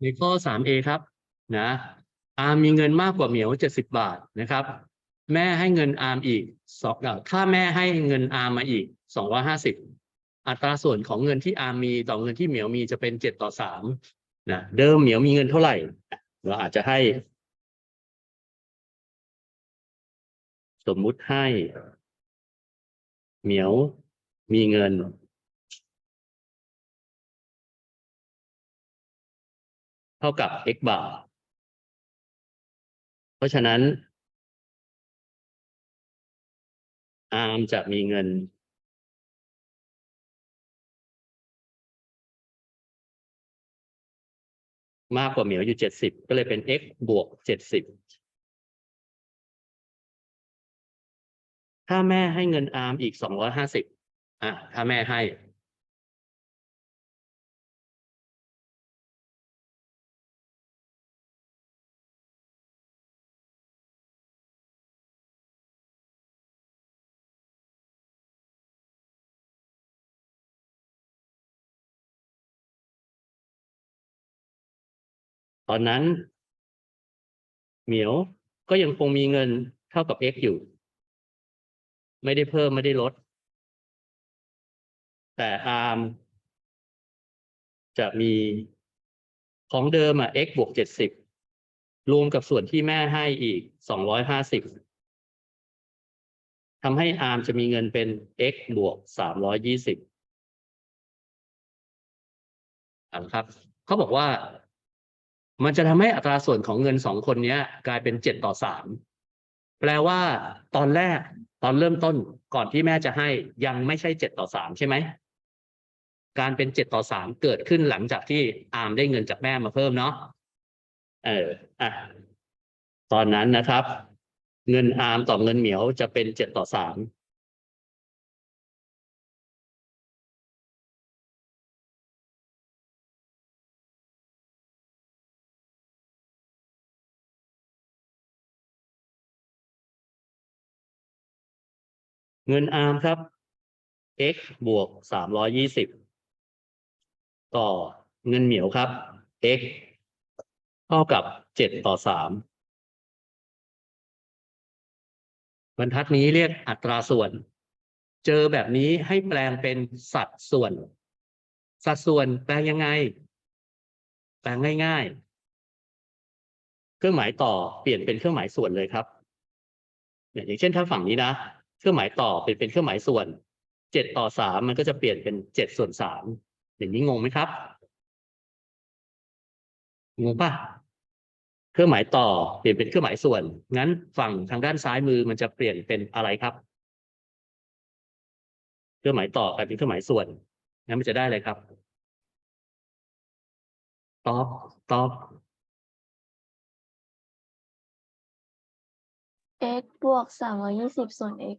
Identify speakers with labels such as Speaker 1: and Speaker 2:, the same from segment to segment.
Speaker 1: ในข้อ 3a ครับนะอาร์มมีเงินมากกว่าเหมียว 70 บาทนะครับ แม่ให้เงินอาร์มอีกสองเอ่อถ้าแม่ให้เงินอาร์มมาอีก 250 อัตราส่วนของเงินที่อาร์มมีต่อเงินที่เหมียวมีจะเป็น 7 ต่อ3นะเดิมเหมียวมีเงินเท่าไหร่ เราอาจจะให้ สมมุติให้ เหมียวมีเงิน ท่ากับ x บาทเพราะฉะนั้นอาร์มจะมีเงิน มากกว่าเหมียวอยู่เจ็ดสิบก็เลยเป็น x บวกเจ็ดสิบถ้าแม่ให้เงินอาร์มอีกสองร้อยห้าสิบอะถ้าแม่ให้ ตอนนั้น เหมียวก็ยังคงมีเงินเท่ากับ x อยู่ ไม่ได้เพิ่มไม่ได้ลด แต่อาร์มจะมีของเดิมอะ x บวกเจ็ดสิบรวมกับส่วนที่แม่ให้อีกสองร้อยห้าสิบทำให้อาร์มจะมีเงินเป็น x บวกสามร้อยยี่สิบครับ เขาบอกว่า มันจะทำให้อัตราส่วนของเงินสองคนเนี้ย กลายเป็นเจ็ดต่อสามแปลว่าตอนแรกตอนเริ่มต้นก่อนที่แม่จะให้ยังไม่ใช่เจ็ดต่อสามใช่ไหมการเป็นเจ็ดต่อสามเกิดขึ้นหลังจากที่อาร์มได้เงินจากแม่มาเพิ่มเนาะเอออะตอนนั้นนะครับ เงินอาร์มต่อเงินเหมียวจะเป็นเจ็ดต่อสาม เงินอาร์มครับ x บวกสามร้อยี่สิบต่อเงินเหมียวครับ x เท่ากับเจ็ดต่อสามบรรทัดนี้เรียกอัตราส่วน เจอแบบนี้ให้แปลงเป็นสัดส่วน สัดส่วนแปลงยังไง แปลงง่ายๆ เครื่องหมายต่อเปลี่ยนเป็นเครื่องหมายส่วนเลยครับอย่างเช่นถ้าฝั่งนี้นะ เครื่องหมายต่อเป็นเป็นเครื่องหมายส่วนเจ็ดต่อสามมันก็จะเปลี่ยนเป็นเจ็ดส่วนสามอย่างนี้งงไหมครับงงปะเครื่องหมายต่อเปลี่ยนเป็นเครื่องหมายส่วน งั้นฝั่งทางด้านซ้ายมือมันจะเปลี่ยนเป็นอะไรครับ เครื่องหมายต่อกลายเป็นเครื่องหมายส่วนงั้นมันจะได้อะไรครับตอบตอบ
Speaker 2: x บวกสามร้อยี่สิบส่วน x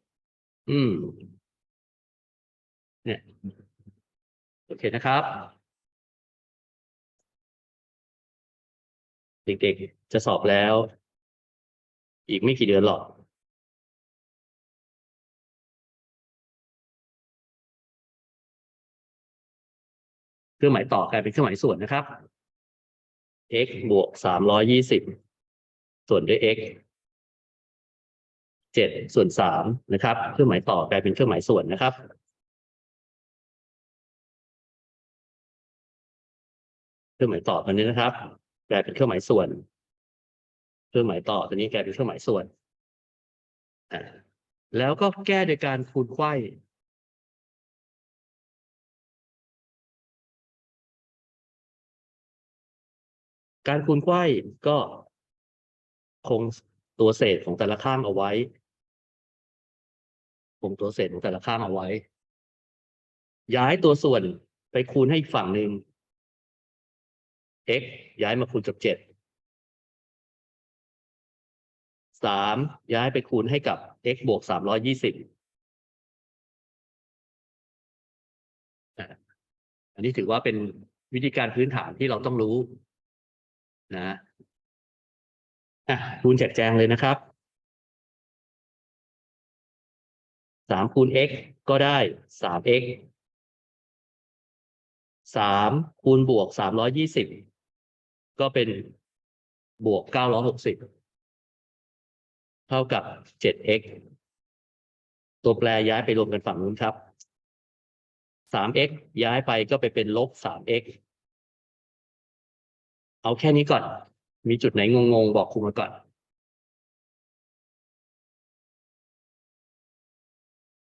Speaker 1: อืม เนี่ย โอเคนะครับ เด็กๆ จะสอบแล้ว อีกไม่กี่เดือนหรอก เครื่องหมายต่อกลายเป็นเครื่องหมายส่วนนะครับ x บวกสามร้อยยี่สิบส่วนด้วย x เจ็ดส่วนสามนะครับ เครื่องหมายต่อกลายเป็นเครื่องหมายส่วนนะครับเครื่องหมายต่อตัวนี้นะครับ กลายเป็นเครื่องหมายส่วน เครื่องหมายต่อตัวนี้กลายเป็นเครื่องหมายส่วนแล้วก็แก้โดยการคูณไขว้การคูณไขว้ก็คงตัวเศษของแต่ละข้างเอาไว้ คงตัวเศษของแต่ละข้างเอาไว้ ย้ายตัวส่วนไปคูณให้อีกฝั่งหนึ่ง x ย้ายมาคูณกับเจ็ดสามย้ายไปคูณให้กับ x บวกสามร้อยี่สิบอันนี้ถือว่าเป็นวิธีการพื้นฐานที่เราต้องรู้ นะอะคูณแจกแจงเลยนะครับ สามคูณ x ก็ได้สาม x สามคูณบวกสามร้อยี่สิบก็เป็นบวกเก้าร้อยหกสิบเท่ากับเจ็ด x ตัวแปรย้ายไปรวมกันฝั่งนู้นครับสาม x ย้ายไปก็ไปเป็นลบสาม x เอาแค่นี้ก่อน มีจุดไหนงงๆ บอกครูมาก่อน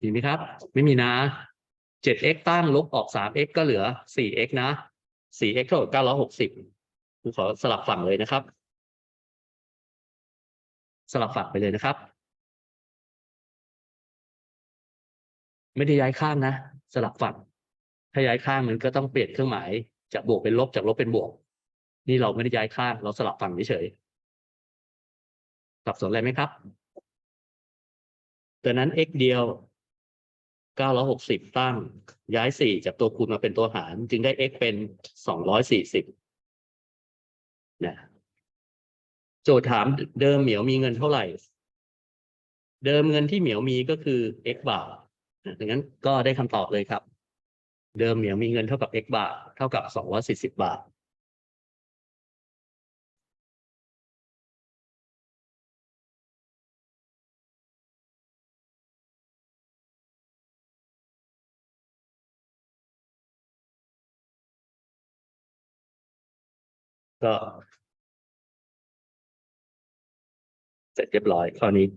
Speaker 1: ดีไหมครับ ไม่มีนะ 7x ตั้งลบออก 3x ก็เหลือ 4x นะ 4x เท่ากับ960ครูขอสลับฝั่งเลยนะครับ สลับฝั่งไปเลยนะครับ ไม่ได้ย้ายข้างนะ สลับฝั่ง ถ้าย้ายข้างมันก็ต้องเปลี่ยนเครื่องหมาย จากบวกเป็นลบจากลบเป็นบวก นี่เราไม่ได้ย้ายข้าง เราสลับฝั่งเฉยสับสนอะไรไหมครับดังนั้น x เดียว 960 ตั้ง ย้าย 4 จากตัวคูณมาเป็นตัวหาร จึงได้ x เป็น 240นะโจทย์ถามเดิมเหมียวมีเงินเท่าไหร่ เดิมเงินที่เหมียวมีก็คือ x บาทดังนั้นก็ได้คำตอบเลยครับ เดิมเหมียวมีเงินเท่ากับ x บาท เท่ากับ 240 บาท ก็เสร็จเรียบร้อยข้อนี้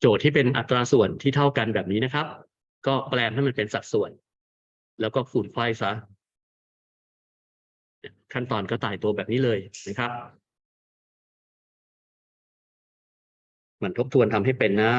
Speaker 1: โจทย์ที่เป็นอัตราส่วนที่เท่ากันแบบนี้นะครับ ก็แปลงให้มันเป็นสัดส่วน แล้วก็คูณไขว้ซะขั้นตอนก็ตายตัวแบบนี้เลยนะครับ มันทบทวนทำให้เป็นนะ